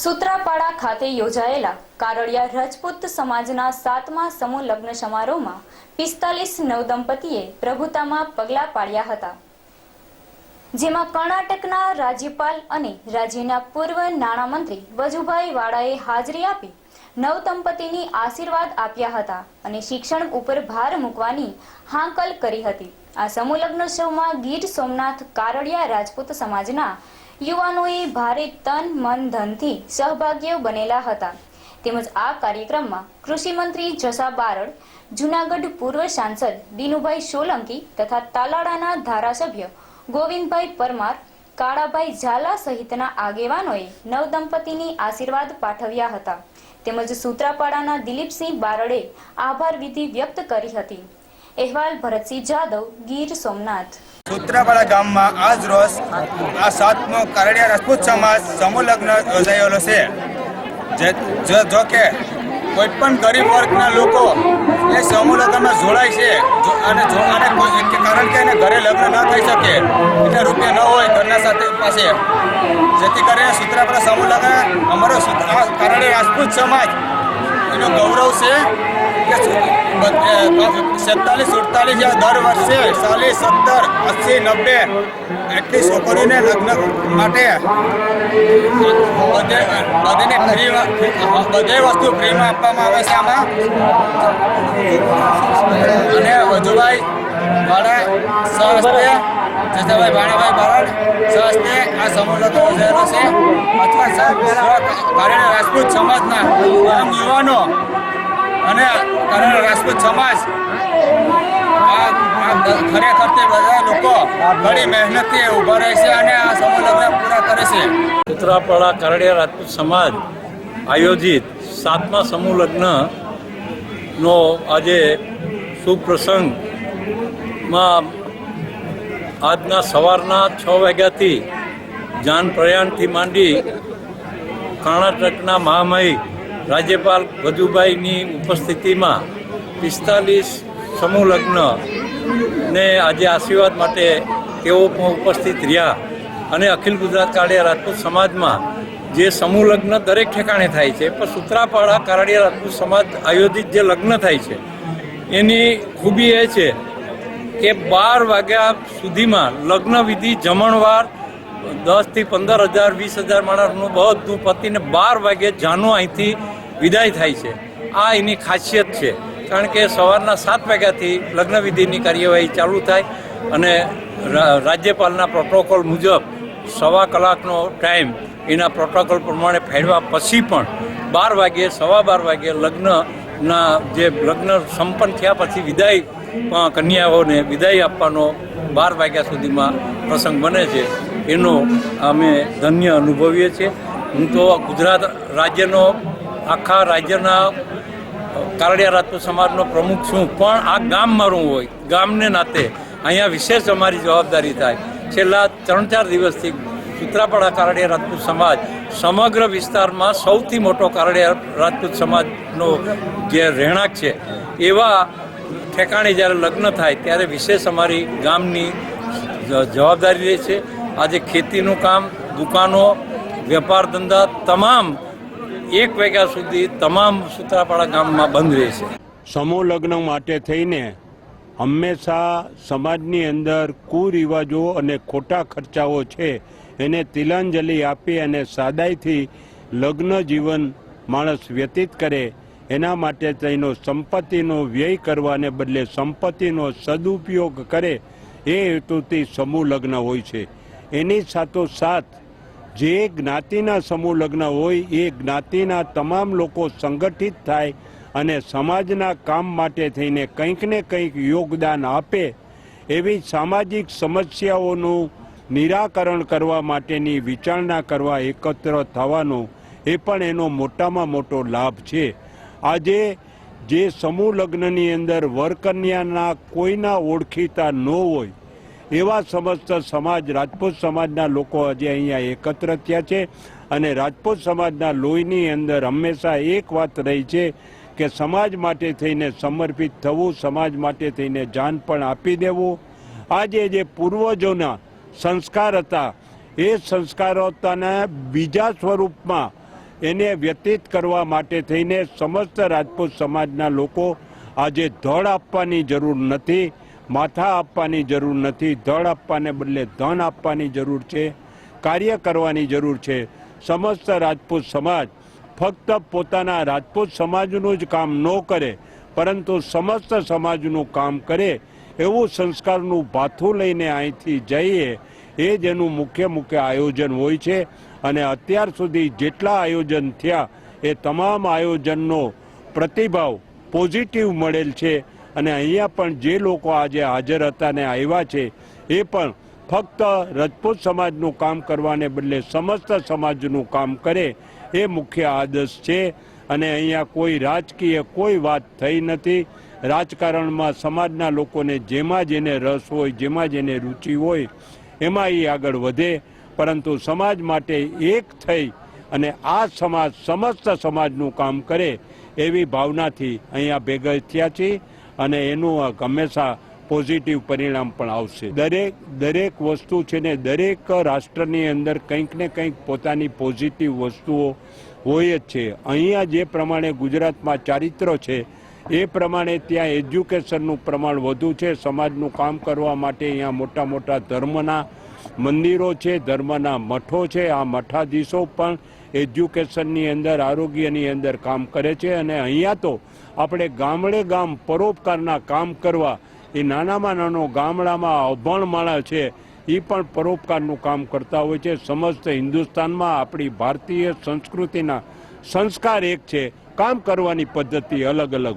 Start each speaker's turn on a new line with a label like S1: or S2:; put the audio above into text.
S1: સૂત્રાપાડા ખાતે યોજાયેલા કારડિયા રાજપૂત સમાજના સાતમા સમૂહ લગ્ન સમારોહમાં પિસ્તાલીસ નવદંપતીએ પ્રભુતામાં પગલાં પાડ્યા હતા. જેમાં કર્ણાટકના રાજ્યપાલ અને રાજ્યના પૂર્વ નાણામંત્રી વજુભાઈ વાળાએ હાજરી આપી નવદંપતીની આશીર્વાદ આપ્યા હતા અને શિક્ષણ ઉપર ભાર મૂકવાની હાંકલ કરી હતી. આ સમૂહ લગ્ન ગીર સોમનાથ કારડિયા રાજપૂત સમાજના યુવાનોએ ભારે તન, મન, ધનથી સહભાગીઓ બનેલા હતા. તેમજ આ કાર્યક્રમમાં કૃષિ મંત્રી જસા બારડ, જુનાગઢ પૂર્વ સાંસદ દિનુભાઈ સોલંકી તથા તાલાડાના ધારાસભ્ય ગોવિંદભાઈ પરમાર, કાળાભાઈ ઝાલા સહિતના આગેવાનોએ નવદંપતીની આશીર્વાદ પાઠવ્યા હતા. તેમજ સૂત્રાપાડાના દિલીપસિંહ બારડે આભાર વિધિ વ્યક્ત કરી હતી. અહેવાલ ભરતસિંહ જાદવ, ગીર સોમનાથ.
S2: સૂત્રાપાડા ગામમાં આજ રોજ આ સાતમો કારડિયા રાજપૂત સમાજ સમૂહ લગ્ન યોજાયેલો છે. જે કે કોઈ પણ ગરીબ વર્ગના લોકો એ સમૂહ લગ્નમાં જોડાય છે. અને જો અને કારણ કે એને ઘરે લગ્ન ન થઈ શકે, એટલે રૂપિયા ન હોય ઘરના સાથે પાસે. જેથી કરીને સૂત્રાપાડા સમૂહ લગ્ન અમારો કારડિયા રાજપૂત સમાજ એનો ગૌરવ છે. કે સત્તાલીસ સુડતાલીસ દર વર્ષે ચાલીસ, સત્તર, અસી, નબ્બે એટલી છોકરીઓને લગ્ન માટે બધે ફ્રી બધે વસ્તુ ફ્રીમાં આપવામાં આવે છે આમાં. અને વધુભાઈ ભાડા સહસ્તે જસાભાઈ ભાણાભાઈ બારડ સહસ્તે આ લગ્ન યોજાયેલો છે. અથવા રાજપૂત સમાજના યુવાનો અને કારણ રાજપૂત સમાજ. ખરેખર તે બધા લોકો ઘણી મહેનતથી ઊભા રહે છે અને આ સમૂહ પૂરા કરે છે.
S3: ઉત્તરાપાડા કારડિયા રાજપૂત સમાજ આયોજિત સાતમા સમૂહ લગ્નનો આજે શુભ પ્રસંગમાં આજના સવારના છ વાગ્યાથી જાન પ્રયાણથી માંડી કર્ણાટકના મહામહિ રાજ્યપાલ વજુભાઈની ઉપસ્થિતિમાં પિસ્તાલીસ સમૂહ લગ્ન ને આજે આશીર્વાદ માટે તેઓ પણ ઉપસ્થિત રહ્યા. અને અખિલ ગુજરાત કાળિયા રાજપૂત સમાજમાં જે સમૂહ લગ્ન દરેક ઠેકાણે થાય છે, પણ સૂત્રાપાડા કારડિયા રાજપૂત સમાજ આયોજિત જે લગ્ન થાય છે, એની ખૂબી એ છે કે બાર વાગ્યા સુધીમાં લગ્ન વિધિ જમણવાર દસથી પંદર હજાર, વીસ હજાર માણસનું બધું પતિને બાર વાગે જાનું અહીંથી વિદાય થાય છે. આ એની ખાસિયત છે. કારણ કે સવારના સાત વાગ્યાથી લગ્ન વિધિની કાર્યવાહી ચાલુ થાય અને રાજ્યપાલના પ્રોટોકોલ મુજબ સવા કલાકનો ટાઈમ એના પ્રોટોકોલ પ્રમાણે ફેરવા પછી પણ બાર વાગ્યે, સવા બાર વાગ્યે લગ્નના જે લગ્ન સંપન્ન થયા પછી વિદાય કન્યાઓને વિદાય આપવાનો બાર વાગ્યા સુધીમાં પ્રસંગ બને છે. એનો અમે ધન્ય અનુભવીએ છીએ. હું તો ગુજરાત રાજ્યનો આખા રાજ્યના કારડિયા રાજપૂત સમાજનો પ્રમુખ છું. પણ આ ગામ મારું હોય, ગામને નાતે અહીંયા વિશેષ અમારી જવાબદારી થાય. છેલ્લા ત્રણ ચાર દિવસથી સુત્રાપાડા કારડિયા રાજપૂત સમાજ સમગ્ર વિસ્તારમાં સૌથી મોટો કારડિયા રાજપૂત સમાજનો જે રહેણાંક છે, એવા ઠેકાણે જ્યારે લગ્ન થાય ત્યારે વિશેષ અમારી ગામની જવાબદારી રહે છે. આજે ખેતીનું કામ, દુકાનો, વેપાર ધંધા, તમામ એક વાગ્યા સુધી તમામ સુત્રાપાડા ગામમાં બંધ રહેશે
S4: સમૂહ લગ્ન માટે થઈને હંમેશા સમાજની અંદર કુરિવાજો અને ખોટા ખર્ચાઓ છે, એને તિલાંજલિ આપી અને સાદાઈથી લગ્ન જીવન માણસ વ્યતીત કરે, એના માટે તેનો સંપત્તિનો વ્યય કરવાને બદલે સંપત્તિનો સદુપયોગ કરે, એ હેતુથી સમૂહ લગ્ન હોય છે. એની સાથોસાથ જે જ્ઞાતિના સમૂહ લગ્ન હોય, એ જ્ઞાતિના તમામ લોકો સંગઠિત થાય અને સમાજના કામ માટે થઈને કંઈક ને કંઈક યોગદાન આપે, એવી સામાજિક સમસ્યાઓનું નિરાકરણ કરવા માટેની વિચારણા કરવા એકત્ર થવાનો એ પણ એનો મોટામાં મોટો લાભ છે. આજે જે સમૂહ લગ્નની અંદર વરકન્યાના કોઈના ઓળખીતા ન હોય એવા સમસ્ત સમાજ, રાજપૂત સમાજના લોકો આજે અહીંયા એકત્ર થયા છે અને રાજપૂત સમાજના લોહીની અંદર હંમેશા એક વાત રહી છે કે સમાજ માટે થઈને સમર્પિત થવું, સમાજ માટે થઈને જાન પણ આપી દેવું. આજે જે પૂર્વજોના સંસ્કાર હતા, એ સંસ્કારોતાના બીજા સ્વરૂપમાં એને વ્યતીત કરવા માટે થઈને સમસ્ત રાજપૂત સમાજના લોકો આજે ધડ આપવાની જરૂર નથી. માથા આપવાની જરૂર નથી, ધડ આપવાને બદલે ધન આપવાની જરૂર છે, કાર્ય કરવાની જરૂર છે. સમસ્ત રાજપૂત સમાજ ફક્ત પોતાના રાજપૂત સમાજનું જ કામ ન કરે, પરંતુ સમસ્ત સમાજનું કામ કરે એવું સંસ્કારનું ભાથું લઈને અહીંથી જઈએ, એ જ એનું મુખ્ય મુખ્ય આયોજન હોય છે. અને અત્યાર સુધી જેટલા આયોજન થયા, એ તમામ આયોજનનો પ્રતિભાવ પોઝિટિવ મળેલ છે. અને અહીંયા પણ જે લોકો આજે હાજર હતા ને આવ્યા છે, એ પણ ફક્ત રજપૂત સમાજનું કામ કરવાને બદલે સમસ્ત સમાજનું કામ કરે એ મુખ્ય આદર્શ છે. અને અહીંયા કોઈ રાજકીય કોઈ વાત થઈ નથી. રાજકારણમાં સમાજના લોકોને જેમાં જેને રસ હોય, જેમાં જેને રુચિ હોય, એમાં એ આગળ વધે. પરંતુ સમાજ માટે એક થઈ અને આ સમાજ, સમસ્ત સમાજનું કામ કરે એવી ભાવનાથી અહીંયા ભેગા થયા છીએ. અને એનું હંમેશા પોઝિટિવ પરિણામ પણ આવશે. દરેક દરેક વસ્તુ છે ને, દરેક રાષ્ટ્રની અંદર કંઈક ને કંઈક પોતાની પોઝિટિવ વસ્તુઓ હોય જ છે. અહીંયા જે પ્રમાણે ગુજરાતમાં ચારિત્ર છે, એ પ્રમાણે ત્યાં એજ્યુકેશનનું પ્રમાણ વધુ છે. સમાજનું કામ કરવા માટે અહીંયા મોટા મોટા ધર્મના મંદિરો છે, ધર્મના મઠો છે, આ મઠાધીશો પણ એજ્યુકેશનની અંદર, આરોગ્યની અંદર કામ કરે છે અને અહીંયા તો આપણે ગામડે ગામ પરોપકારના કામ કરવા, એ નાનામાં નાનો ગામડામાં અભણ માણસ છે, એ પણ પરોપકારનું કામ કરતા હોય છે. સમસ્ત હિન્દુસ્તાનમાં આપણી ભારતીય સંસ્કૃતિના સંસ્કાર એક છે. કામ કરવાની પદ્ધતિ અલગ અલગ